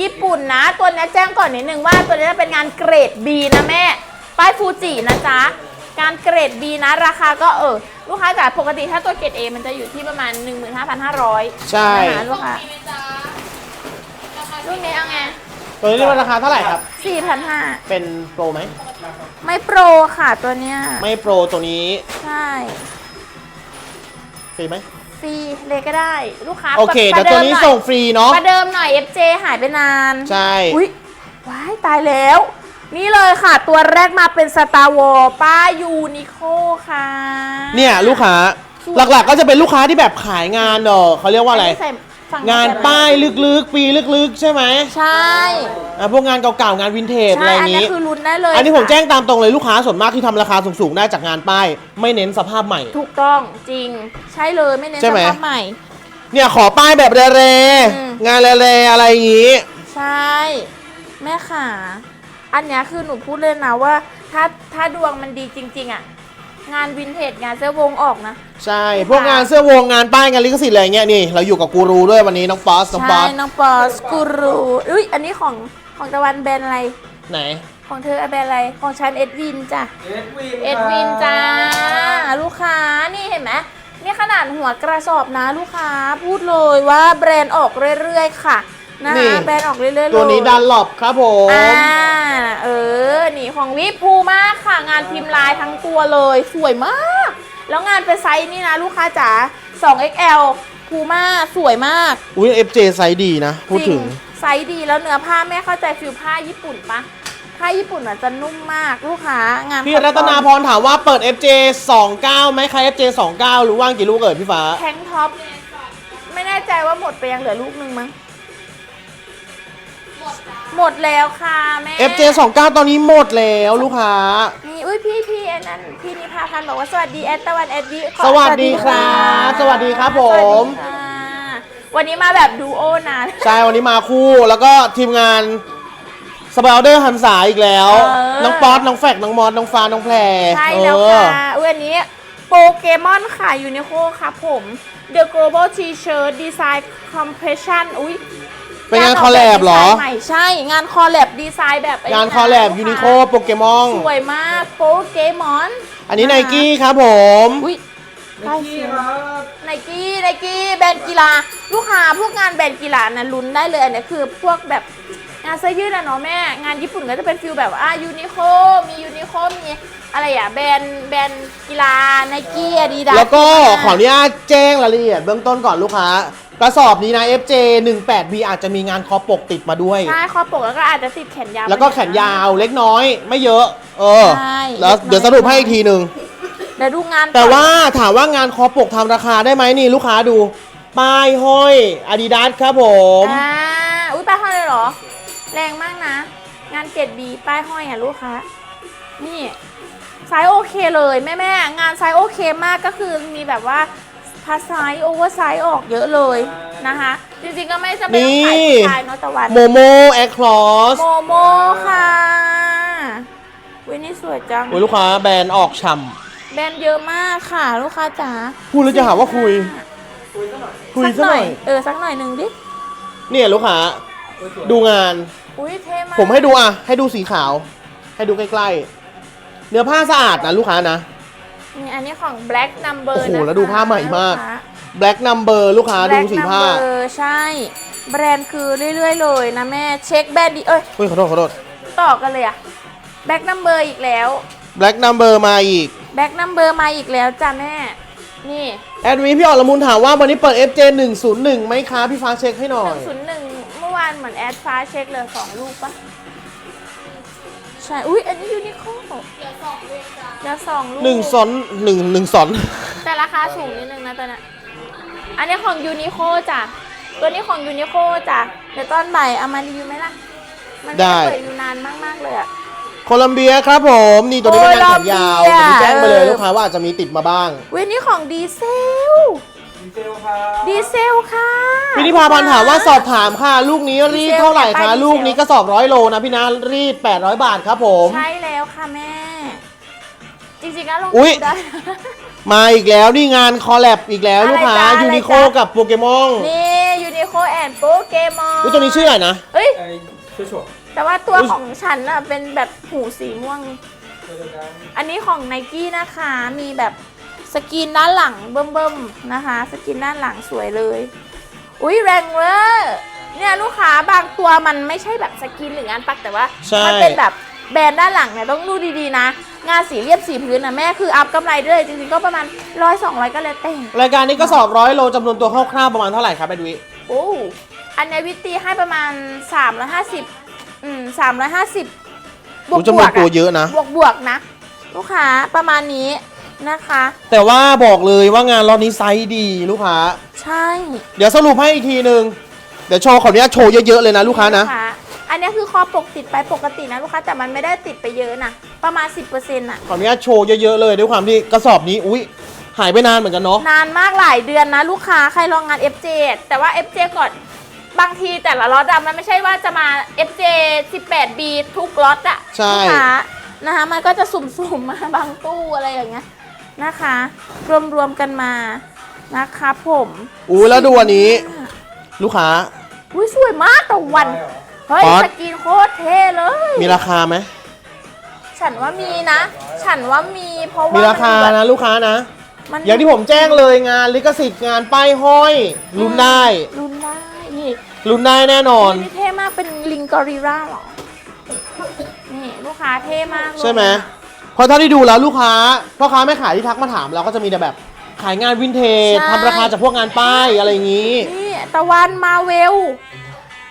ญี่ปุ่นนะ ตัวนี้แจ้งก่อนนิดนึงว่าตัวนี้เป็นงานเกรด B นะแม่ ป้ายฟูจินะจ๊ะงานเกรด B นะ ราคาก็เออ ลูกค้าจ๋าปกติถ้าตัวเกรด A มันจะอยู่ที่ประมาณ 15,500ใช่ นะคะลูกค้ารุ่นนี้เอาไงตัวนี้ราคาเท่าไหร่ครับ 4,500 เป็นโปรไหม ไม่โปรค่ะตัวเนี้ยไม่โปรตัวนี้ใช่ ฟรีไหม ฟรีเลยก็ได้ ลูกค้าโอเคปแต่ระตัวดิมนี้หอยส่งฟรีเนาะประเดิมหน่อย FJ หายไปนาน ใช่อุ้ยว้ายตายแล้ว นี่เลยค่ะ ตัวแรกมาเป็นสตาร์วอลป้ายูนิโคค่ะ เนี่ยลูกค้าหลักๆก็จะเป็นลูกค้าที่แบบขายงานเออเขาเรียกว่าอะไรนนี้ใส่ฝั่ งานป้ายลึกๆปีลึกๆ ใช่ไหมใช่ อะพวกงานเก่าๆงานวินเทจใช่อะไรออันย่างนี้นี้ คือลุ้นได้เลยอันนี้ผมค่ะแจ้งตามตรงเลยลูกค้าส่วนมากที่ทำราคาสูงๆได้จากงานป้าย ไม่เน้นสภาพใหม่ ถูกต้องจริง ใช่เลยไม่เน้นใช่สไหม ภาพใหม่ เนี่ยขอป้ายแบบเรอืมๆงานเรๆอะไรอย่างนี้ ใช่ แม่ขาอันเนี้ยคือหนูพูดเลยนะว่า ถ้าถ้าดวงมันดีจริง ๆ อะ งานวินเทจงานเสื้อวงออกนะ ใช่ พวกงานเสื้อวงงานป้ายงานลิขสิทธิ์อะไรเงี้ยนี่เราอยู่กับกูรูด้วยวันนี้น้องป๊อสน้องใช่ป๊อสน้องปอสกูรูอุ้ยอันนี้ของของตะวันแบรนด์อะไร ไหน ของเธอแบรนด์อะไรของฉันเอ็ดวินจ้ะเอ็ดวินเอ็ดวินจ้าลูกค้านี่เห็นไหมนี่ขนาดหัวกระสอบนะลูกค้าพูดเลยว่าแบรนด์ออกเรื่อยๆ ค่ะ นะนี่คะแบรนด์ออกเรื่อยๆเลยตัวนี้ดันหลบครับผม อ่าเออ นี่ของวิภูมากค่ะ งานพิมพ์ลายทั้งตัวเลย สวยมาก แล้วงานเป็นไซส์นี่นะลูกค้าจ๋า 2XL ภูมาสวยมาก อุ้ย FJ ไซส์ดีนะ พูดถึง จริไซส์ดีแล้วเนื้อผ้าแม่เข้าใจฟิลผ้าญี่ปุ่นปะผ้าญี่ปุ่นอะจะนุ่มมากลูกค้างานพี่รัตนาพรถามว่าเปิด FJ 29ไหมใคร FJ 29หรือว่างกี่ลูกเอ่ยพี่ฟ้า แทงท็อป ไม่แน่ใจว่าหมดไปยังเหลือลูกนึงมั้ง หมดแล้วค่ะแม่ FJ 29ตอนนี้หมดแล้วลูกค้า นี่อุ้ยพี่พี่อันนั้นพี่นิพาพันธ์บอกว่าสวัสดีแอดตะวันแอดวิขอสวัสดีครับสวัสดีครับผม สวัสดีค่ะวันนี้มาแบบดูโอนะ ใช่วันนี้มาคู่แล้วก็ทีมงานสเปลเดอร์หันษาอีกแล้ว เออ น้องป๊อตน้องแฟกน้องมอสน้องฟ้าน้องแพรใช่แล้วเออค่ะอุ้ยอันนี้โปเกมอนค่ะยูนิโคครับผม The Global T-shirt Design Compression อุ้ย เป็นงานคอลแลบเหรอกาดีไซน์ใหม่ใช่งานคอลแลบดีไซน์แบบไงานคอลแลบยูนิโคโปเกมอนสวยมากโปเกมอน อันนี้ไนกี้ครับผม อุ้ยไนกี้ครับไนกี้ไนกี้แบรนด์กีฬา ลูกค้าพวกงานแบรนด์กีฬานะลุ้นได้เลยอันนี้คือพวกแบบงานเสื้อยืดอะเนาะแม่ งานญี่ปุ่นก็จะเป็นฟิลแบบอะยูนิโคมียูนิโคมีอะไรอะแบรนด์แบรนด์กีฬาไนกี้อาดิดาสแล้วก็ขออนุญาตแจ้งรายละเอียดเบื้องต้นก่อนลูกค้า กระสอบนี้นะ FJ 18B อาจจะมีงานคอปกติดมาด้วย ใช่คอปกแล้วก็อาจจะติดแขนยาวแล้วก็แขนยาวเล็กน้อยไม่เยอะ เออ ใช่แล้วเดี๋ยวสรุปให้อีกทีหนึ่งเดี๋ยวดูงานก่อนแต่ว่าถามว่างานคอปกทำราคาได้ไหมนี่ลูกค้าดู ป้ายห้อย Adidas ครับผม อ่าอุ้ยป้ายห้อยเลยเหรอ แรงมากนะ งานเกรดบีป้ายห้อยอะลูกค้า นี่ไซส์โอเคเลยแม่แม่ๆงานไซส์โอเคมากก็คือมีแบบว่า พาไซส์โอเวอร์ไซส์ออกเยอะเลยนะคะ จริงๆก็ไม่จำเป็นต้องขายผู้ชายเนาะตะวันโมโมแอคลอสโมโมค่ะวินี่สวยจังโอ้ยลูกค้าแบรนด์ออกฉ่แบรนด์เยอะมากค่ะ ลูกค้าจ๋าำพูดแล้วจะหาว่าคุย คุยสักซะหหน่น่ออยย เออสักหน่อยหนึ่งดิเนี่ยลูกค้า ดูงาน อุ้ยเท่มากผมให้ดูอะ ให้ดูสีขาว ให้ดูใกล้ๆ เนื้อผ้าสะอาดนะลูกค้านะ นี่อันนี้ของ Black Number โอ้โหนะคะแล้วดูผ้าใหม่มาก ลูค้ Black Number ลูกค้าดู Black สีผ้า Number ใช่ แบรนด์คือเรื่อยๆเลยนะแม่เช็คแบรนด์ดีเอ้ย เฮ้ยขอโทษขอโทษต่อกันเลยอะ Black Number อีกแล้ว Black Number มาอีก Black Number มาอีกแล้วจ้ะแม่ นี่แอดวีพี่ออรมุนถามว่าวันนี้เปิด FJ 101ไหมคะพี่ฟ้าเช็คให้หน่อย 101 เมื่อวานเหมือนแอดฟ้าเช็คเลยสองลูกปะใช่อุ้ยอันนี้ยูนิคอร์เดี๋ยวสองลูกเดี๋ยวสองลูกหนึ่งซอนหนึ่งหนึ่งซอน แต่ราคาสูงนิดนึงนะตัวเนี้ยอันนี้ของยูนิโคจ้ะตัวนี้ของยูนิโคจ้ะเดี๋ยวตอนบ่ายเอามารีวิวไหมล่ะ มันไม่ได้ เปิดอยู่นานมากๆเลยอะ โคลัมเบียครับผม นี่ตัวนี้เป็นงานแขนยาวโคลัมเบียวันนี้แจ้งมาเลยเออลูกค้าว่าอาจจะมีติดมาบ้าง เว้ยนี่ของดีเซลดี เซลครับดีเซลค่ะพี่นิพาพันธ์ถามว่าสอบถามค่ะ ลูกนี้รีดเท่าไหร่ดีเซลคะเนี่ยไปลูกนี้กระสอบร้อยโลนะพี่นะรีด 800 บาทครับผม ใช่แล้วค่ะแม่ จริงๆก็ลงอุ๊ยดูได้ มาอีกแล้วนี่งานคอลแลบอีกแล้วอะไรลูกค้าจ๊ะยูนิโคอะไรจ๊ะ กับโปเกมอนนี่ยูนิโคโคแอนโปเกมอนอุ้ยตัวนี้ชื่ออะไรนะ เอ้ย ไอ้ช่วยฉกแต่ว่าตัวอุ๊ย ของฉันน่ะเป็นแบบหูสีม่วงเจอกันอันนี้ของไนกี้นะคะ มีแบบ สกรีนด้านหลังเบิ่มๆนะคะ สกรีนด้านหลังสวยเลย อุ้ยแรงเวอร์เนี่ยลูกค้าบางตัวมันไม่ใช่แบบสกรีนหรืองานปักแต่ว่า ใช่ มัเป็นแบบแบรนด์ด้านหลังเนี่ยต้องดูดีๆนะ งานสีเรียบสีพื้นนะแม่คืออัพกำไรด้วยจริงๆก็ประมาณร้อยสองร้อยก็แล้วแต่รายการนี้กระสอบร้อยโลจำนวนตัวคร่าวๆประมาณเท่าไหร่ครับแอดวิโอ้อันในวิตตีให้ประมาณ 350 อืม 350 บวกอุ๊ยจำนวนตัวเยอะนะ บวกบวกๆนะ ลูกค้าประมาณนี้ นะคะ แต่ว่าบอกเลยว่างานรอบนี้ไซส์ดีลูกค้า ใช่เดี๋ยวสรุปให้อีกทีหนึ่งเดี๋ยวโชว์ขออนุญาตโชว์เยอะๆเลยนะลูกค้านะอันนี้คือคอปกติดไปปกตินะลูกค้าแต่มันไม่ได้ติดไปเยอะนะประมาณ 10%น่ะขออนุญาตโชว์เยอะๆเลยด้วยความที่กระสอบนี้อุ้ยหายไปนานเหมือนกันเนาะ นานมากหลายเดือนนะลูกค้าใครลองงาน FJ แต่ว่า FJ ก่อนบางทีแต่ละล็อตอะมันไม่ใช่ว่าจะมา FJ 18B ทุกล็อตอะใช่ ลูกค้านะคะมันก็จะสุ่มๆมาบางตู้อะไรอย่างเงี้ย นะคะ รวมๆกันมานะคะผมอุ้ยแล้วดูอันนี้ ลูกค้าอุ้ยสวยมากต่อวันได้เหรอเฮ้ยป๊อตสกินโคตรเท่เลย มีราคาไหม ฉันว่ามีนะ ฉันว่ามีเพราะว่ามีมีราคานะลูกค้านะ มันอย่างที่ผมแจ้งเลยงานลิขสิทธิ์งานป้ายห้อยรุ่นได้รุ่นได้นี่รุ่นได้แน่นอน นี่เท่มากเป็นลิงกอริลล่าเหรอ นี่ลูกค้าเท่มากเลยใช่ไหมเพ ราะเท่าที่ดูแล้วลูกค้าพ่อค้าแม่ขายที่ทักมาถามเราก็จะมีแต่แบบขายงานวินเทจทำราคาจากพวกงานป้ายอะไรอย่างนี้ นี่ตะวันมาเวล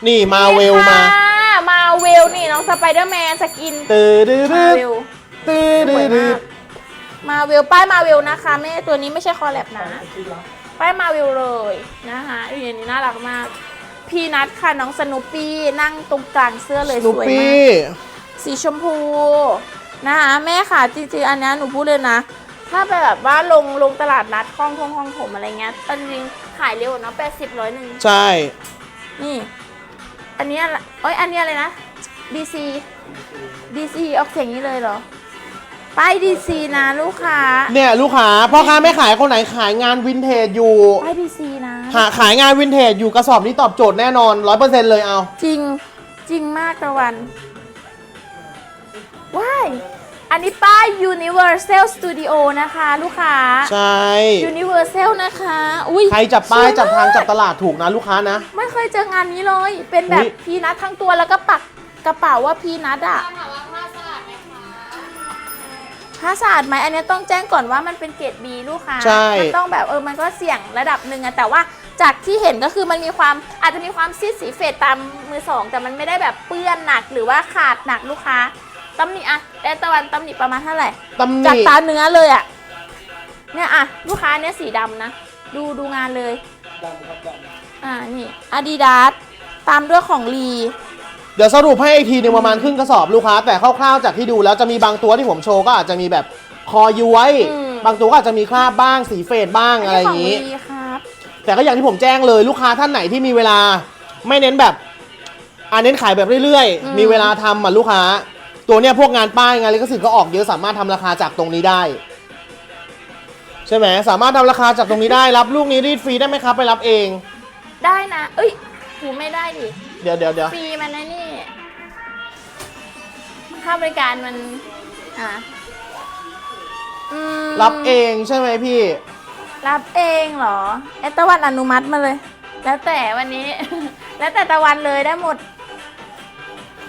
นี่มาเวลมามาเวลนี่น้องสไปเดอร์แมนสกินตื้อดื้อมาดื้อเวลตื้อสดื้วอยดื้อมากมาเวลป้ายมาเวลนะคะแม่ตัวนี้ไม่ใช่คอลแลบนะคิดละป้ายมาเวลเลยนะคะอีอันนี้น่ารักมาก พีนัทค่ะน้องสนุปปี้นั่งตรงกลางเสื้อเลยสนุสปวยปี้มากสีชมพู นะคะแม่ค่ะจริงๆอันเนี้ยหนูพูดเลยนะ ถ้าไปแบบว่าลงลงตลาดนัดคลองทงคลองถมอะไรเงี้ยตอนจริงขายเร็วเนาะแปดสิบร้อยหนึ่งใช่ นี่ อันเนี้ยละเอ้ยอันเนี้ยเลยนะ DC DC ออกเสียงนี้เลยเหรอ ป้าย DC นะลูกค้าเนี่ยลูกค้าพ่อค้าแม่ขายคนไหนขายงานวินเทจอยู่ ป้าย DC นะ หาขายงานวินเทจอยู่กระสอบนี้ตอบโจทย์แน่นอนร้อยเปอร์เซ็นต์เลยเอา จริงจริงมากตะวัน ว้ายอันนี้ป้าย Universal Studio นะคะ ลูกค้า ใช่ Universal นะคะ อุ้ยใครจับป้ายสวมกจับทางจับตลาดถูกนะลูกค้านะ ไม่เคยเจองานนี้เลย เป็นแบอุ๊บยพีนัททั้งตัวแล้วก็ปักกระเป๋าว่าพีนัทอะผ้าสะอาดไหมอันนี้ต้องแจ้งก่อนว่ามันเป็นเกรด B ลูกค้า ใช่ มันต้องแบบเออมันก็เสี่ยงระดับหนึ่งอะแต่ว่าจากที่เห็นก็คือมันมีความอาจจะมีความซีดสีเฟดตามมือสอง แต่มันไม่ได้แบบเปื้อนหนักหรือว่าขาดหนักลูกค้า ตำหนิอะแต่ตะวันตำหนิประมาณเท่าไหร่ ตำหจากนิตาเนื้อเลยอะเนี่ยอะลูกค้าเนี่ยสีดำนะ ดูดูงานเลย ดำครับดำอ่า นี่ Adidas ตามด้วยของลีเดี๋ยวสรุปให้อีกทีหนึ่งประมาณครึ่งกระสอบลูกค้า แต่คร่าวๆจากที่ดูแล้วจะมีบางตัวที่ผมโชว์ก็อาจจะมีแบบคอย้วยอืม บางตัวก็อาจจะมีคราบบ้างสีเฟดบ้างอะไรอย่างนี้นี้ของลีครับ แต่ก็อย่างที่ผมแจ้งเลยลูกค้าท่านไหนที่มีเวลา ไม่เน้นแบบอ่าเน้นขายแบบเรื่อยอืม ๆ มีเวลาทำอะลูกค้า ตัวเนี้ยพวกงานป้ายงานลิขสิทธิ์ก็ออกเยอะสามารถทำราคาจากตรงนี้ได้ ใช่ไหมสามารถทำราคาจากตรงนี้ได้รับลูกนี้รีดฟรีได้ไหมครับไปรับเอง ได้นะ เอ้ยหูไม่ได้ดิเดี๋ยวเดี๋ยวเดี๋ยวฟรีมันนะนี่ค่าบริการมัน อะอืมรับเองใช่ไหมพี่ รับเองเหรอเอะตะวันอนุมัติมาเลย แล้วแต่วันนี้ แล้วแต่ตะวันเลยได้หมด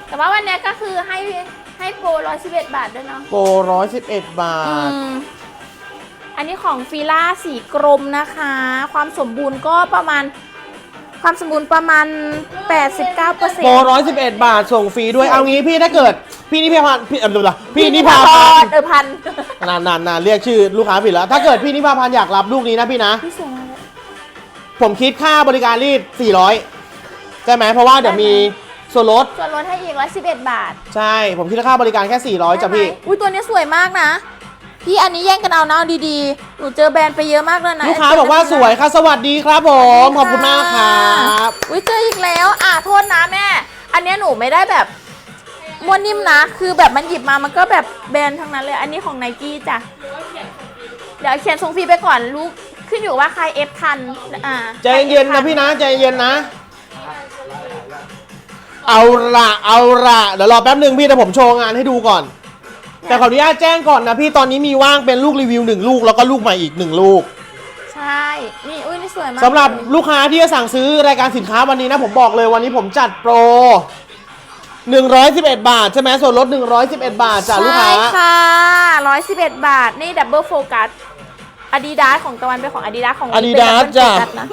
แต่ว่าวันเนี้ยก็คือให้ ให้โปรร้อยสิบเอ็ดบาทด้วยเนาะโปรร้อยสิบเอ็ดบาอืท มอันนี้ของฟิล่าสีกรมนะคะ ความสมบูรณ์ก็ประมาณ ความสมบูรณ์ประมาณ 89เปอร์เซ็นโปรต์ ร้อยสิบเอ็ดบาทส่งฟรีด้วย เอางี้พี่ถ้าเกิด พี่นิพาพันธ์พี่เออเดี๋ยวนะพี่นิพาพันธ์เออพันนานนานนานเรียกชื่อลูกค้าผิดแล้ว ถ้าเกิดพี่นิพาพันธ์อยากรับลูกนี้นะพี่นะ พี่สวยมากเลย ผมคิดค่าบริการรีด400 ใช่ไหมเพราะว่าเดี๋ยวมี ส่วนลด ส่วนลดให้อีก 111 บาทใช่ ผมคิดค่าบริการแค่ 400จ้ะพี่ ได้ไหมอุ้ยตัวนี้สวยมากนะ พี่อันนี้แย่งกันเอานะเอาดีๆ หนูเจอแบรนด์ไปเยอะมากเลยนะลูกค้าบอกว่าสวยค่ะ สวัสดีครับผม ขอบคุณมากครับ อุ้ยเจออีกแล้ว อะโทษนะแม่ อันเนี้ยหนูไม่ได้แบบม้วนนิ่มนะ คือแบบมันหยิบมามันก็แบบแบรนด์ทั้งนั้นเลย อันนี้ของไนกี้จ้ะ เดี๋ยวเขียนส่งฟรีไปก่อนลูก ขึ้นอยู่ว่าใครเอฟทัน อ่าใจเย็นๆนะพี่นะ ใจเย็นๆนะ เอาละเอาละเดี๋ยวรอแป๊บหนึ่งพี่แต่ผมโชว์งานให้ดูก่อน แต่ขออนุญาตแจ้งก่อนนะพี่ตอนนี้มีว่างเป็นลูกรีวิวหนึ่งลูกแล้วก็ลูกใหม่อีกหนึ่งลูกใช่นี่อุ้ยนี่สวยมากสำหรับเลยลูกค้าที่จะสั่งซื้อรายการสินค้าวันนี้นะผมบอกเลยวันนี้ผมจัดโปร 111 บาทใช่ไหมส่วนลด 111 บาทจากลูกค้าใช่ค่ะร้อยสิบเอ็ดบาทนี่ดับเบิลโฟกัสอาดิดาสของตะวันเป็นของอาดิดาสของ Adidas จ้ะนะ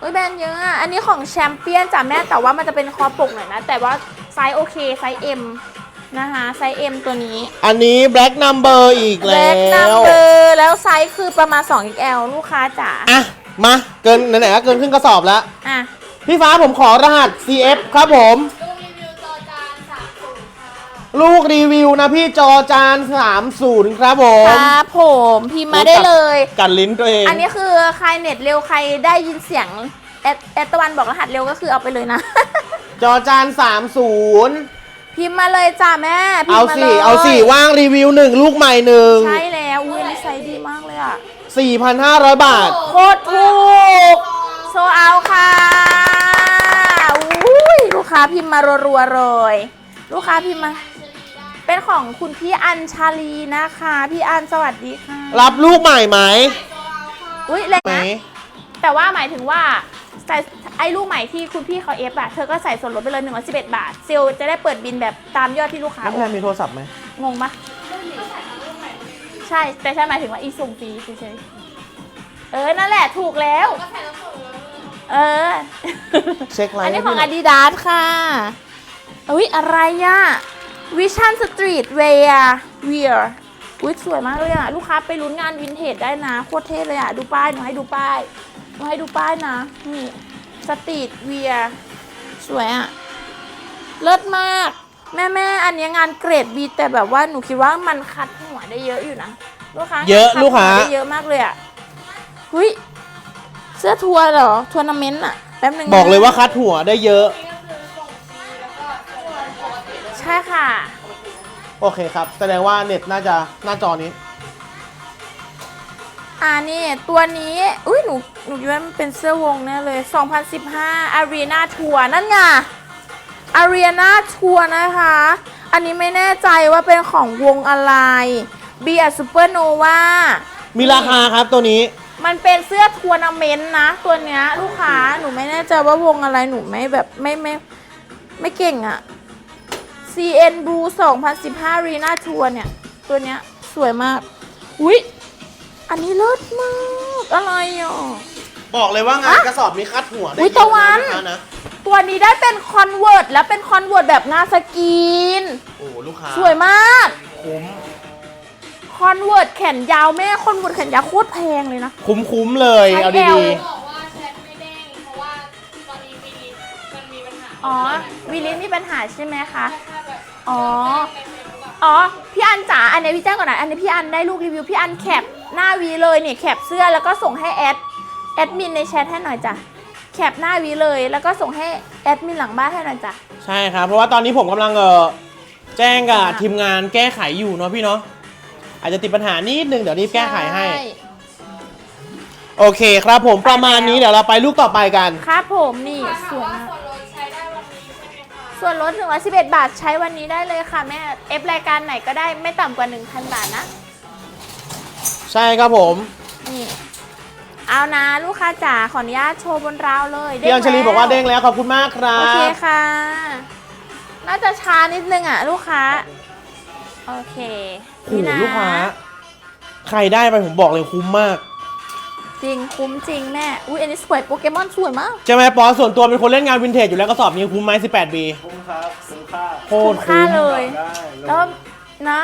อุ้ยแบรนด์เยอะอะ อันนี้ของแชมเปี้ยนจ้ะแม่แต่ว่ามันจะเป็นคอปกหน่อยนะ แต่ว่าไซส์โอเค ไซส์ M นะคะไซส์ M ตัวนี้อันนี้ Black Number อีกแล็แล้กนัมวเบอร์แล้วไซส์คือประมาณ 2XL ลูกค้าจ๋าอะ มา เกินไหนๆก็เกินครึ่งกระสอบแล้ว อะ พี่ฟ้าผมขอรหัส CF ครับผม ลูกรีวิวนะพี่จอจาน30ครับผม ครับผมพิมพ์มาได้เลย กันลิ้นตัวเอง อันนี้คือใครเน็ตเร็วใครได้ยินเสียงแอดแอดตะวันบอกรหัสเร็วก็คือเอาไปเลยนะ จอจาน30 พิมพ์มาเลยจ้าแม่พิมเอาพ์มาสิเลยเอาสิ ว่างรีวิวหนึ่งลูกใหม่หนึ่งใช่แล้วอุ้ยอันนี้ไซส์ดีมากเลยอะ 4,500 บาท โคตรถูกโซเอาค่ะอุ้ยลูกค้าพิมพ์มารัวๆเลย ลูกค้าพิมพ์มา เป็นของคุณพี่อัญชาลีนะคะ พี่อัญสวัสดีค่ะ รับลูกใหม่ไหมอุ้ยแรงไหมนะแต่ว่าหมายถึงว่าใส่ไอ้ลูกใหม่ที่คุณพี่เขาเอฟอะเธอก็ใส่ส่วนลดไปเลยหนึ่งร้อยสิบเอ็ดบาทเซลลจะได้เปิดบินแบบตามยอดที่ลูกค้าน้องแพรมีโทรศัพท์ไหมงงปะใช่ แต่ใช่หมายถึงว่าอีส่งฟรีเฉยๆเออ นั่นแหละถูกแล้ว เออ เช็คไลน์อันนี้ให้ของพี่หน่อย Adidas ค่ะ อุ้ยอะไรอะ วิชั่นสตรีทเวียเวียอุ้ยสวยมากเลยอะลูกค้าไปลุ้นงานวินเทจได้นะ โคตรเท่เลยอะดูป้ายหนูให้ดูป้ายหนูให้ดูป้ายนะ นี่สตรีทเวียสวยอะเลิศมาก แม่แม่ๆอันนี้งานเกรดบีแต่แบบว่าหนูคิดว่ามันคัดหัวได้เยอะอยู่นะ ลูกค้าเยอะคัดลูกค้าหัวได้เยอะมากเลยอะหุ้ยเสื้อทัวร์เหรอทัวร์นาเมนต์อะแป๊บนึงนะบอกเลยว่าคัดหัวได้เยอะใช่ค่ะ โอเคครับ แสดงว่าเน็ตน่าจะหน้าจอนี้ อ่านี่ตัวนี้ อุ้ยหนูหนูคิดว่ามันเป็นเสื้อวงแน่เลย 2015 Arena Tour นั่นไง Arena Tour นะคะ อันนี้ไม่แน่ใจว่าเป็นของวงอะไร b e a Supernova มีราคาครับตัวนี้ มันเป็นเสื้อทัวร์นาเมนต์นะ ตัวเนี้ยลูกค้าหนูไม่แน่ใจว่าวงอะไรหนูไม่แบบไม่ไม่ไม่เก่งอะ CN Blue 2015 Arena Tour เนี่ย ตัวเนี้ยสวยมาก อุ๊ย อันนี้เลิศมาก อะไรอะ บอกเลยว่างานกระสอบนี้คัดหัวได้อุ๊ยเยอะตะวันนะลูกค้านะตัวนี้ได้เป็นคอนเวิร์ตแล้วเป็นคอนเวิร์ตแบบงานสกรีน โอ้โหลูกค้าสวยมาก คุ้มคอนเวิร์ตแขนยาวแม่คอนเวิร์ตแขนยาวโคตรแพงเลยนะ คุ้มคุ้มๆเลยใช้เอาดี L อ๋อวีลิสมีปัญหาใช่ไหมคะถ้าแบบอ๋อในเฟซบุ๊กอะอ๋อ พี่อันจ๋า อันนี้พี่แจ้งก่อนนะ อันนี้พี่อันได้ลูกรีวิว พี่อันแคปหน้าวีเลยเนี่ยแคปเสื้อแล้วก็ส่งให้แอด แอดมินในแชทให้หน่อยจ้ะ แคปหน้าวีเลย แล้วก็ส่งให้แอดมินหลังบ้านให้หน่อยจ้ะๆใช่ครับ เพราะว่าตอนนี้ผมกำลังเออแจ้งกับทีมงานแก้ไขอยู่เนาะพี่เนาะ อาจจะติดปัญหานิดนึงเดี๋ยวรีบแก้ไขให้ช่โอเคครับผมประมาณนี้เดี๋ยวเราไปลูกต่อไปกัน ครับผมนี่ถ้าสถามวยว่ามาก ส่วนลด111 บาทใช้วันนี้ได้เลยค่ะแม่เอฟรายการไหนก็ได้ไม่ต่ำกว่า 1,000 บาทนะใช่ครับผมนี่เอานะลูกค้าจ๋าขออนุญาตโชว์บนราวเลยเด้งพี่อัญชลีแล้วบอกว่าเด้งแล้วขอบคุณมากครัโอเคบค่ะ น่าจะช้านิดนึงอะ ลูกค้า โอเคโอ้โหนะลูกค้า ใครได้ไปผมบอกเลยคุ้มมาก จริงคุ้มจริงแม่ อุ้ยอันนี้สวยโปเกมอนสวยมาก ใช่ไหมปอส่วนตัวเป็นคนเล่นงานวินเทจอยู่แล้วกระสอบนี้คุ้มไหม 18B คุ้มครับคุ้มค่าโคคุ้ตมรค่าคุ้มเลย ได้ลแล้วงนะ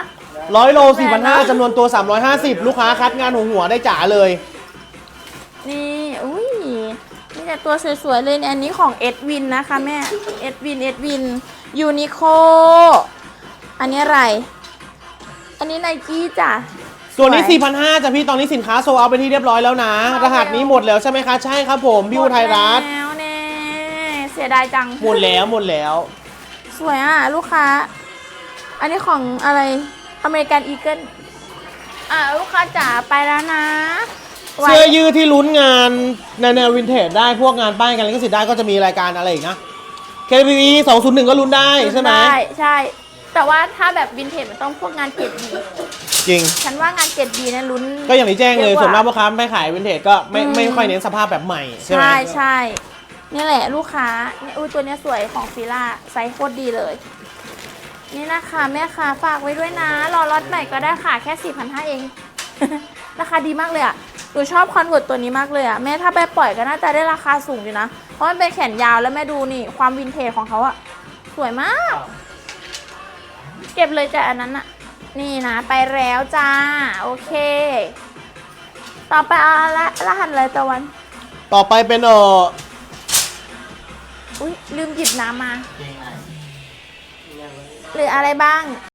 ร้อยโลแรงนะ4,500จำนวนตัว 350 ลูกค้าคัดงานหัวหัวได้จ๋าเลย นี่อุ้ยนี่แต่ตัวสวยๆเลยเนี่ยอันนี้ของเอ็ดวินนะคะแม่เอ็ดวินเอ็ดวินยูนิโคอันนี้อะไร อันนี้ไนกี้จ้ะ ตัวนี้สวย4,500จ้ะพี่ตอนนี้สินค้าโซเอาไปที่เรียบร้อยแล้วนะมารหัสนี้หมดแล้วใช่ไหมคะ ใช่ครับผมพี่อุทัยรัตน์หมดแล้วแน่เสียดายจังหมดแล้วหมดแล้ว สวยอะ ลูกค้า อันนี้ของอะไรอเมริกันอีเกิลอะลูกค้าจ๋าไปแล้วนะไว้เสื้อยืดที่ลุ้นงานในแนววินเทจได้พวกงานป้ายกันลิขสิทธิ์ได้ก็จะมีรายการอะไรอีกนะ KPE 201 ก็ลุ้นได้ใช่ไหมได้ใช่ แต่ว่าถ้าแบบวินเทจมันต้องพวกงานเจ็ดบี จริง ฉันว่างานเจ็ดบีเนี่ยลุ้น ก็อย่างที่แจ้งเลยเยอะกว่า ส่วนมากพ่อค้าไม่ขายวินเทจก็ไม่อืมไม่ค่อยเน้นสภาพแบบใหม่ใช่ไหม ใช่ใช่นี่แหละลูกค้าเนี่ยอุ้ยตัวเนี้ยสวยของฟิล่าไซส์โคตรดีเลย นี่นะคะแม่ค้าฝากไว้ด้วยนะ รอรถใหม่ก็ได้ค่ะแค่4,500เอง ราคาดีมากเลยอะ่ะหนูชอบคอนเวิร์ตตัวนี้มากเลยอะ่ะแม่ถ้าไปปล่อยก็น่าจะได้ราคาสูงอยู่นะ เพราะมันเป็นแขนยาวแล้วแม่ดูนี่ ความวินเทจของเขาอะสวยมาก เก็บเลยจ้ะอันนั้นอะ นี่นะไปแล้วจ้า โอเค ต่อไปเอาละรหัสอะไรตะวัน ต่อไปเป็นเอออุ้ยลืมหยิบน้ำมา หรืออะไรบ้าง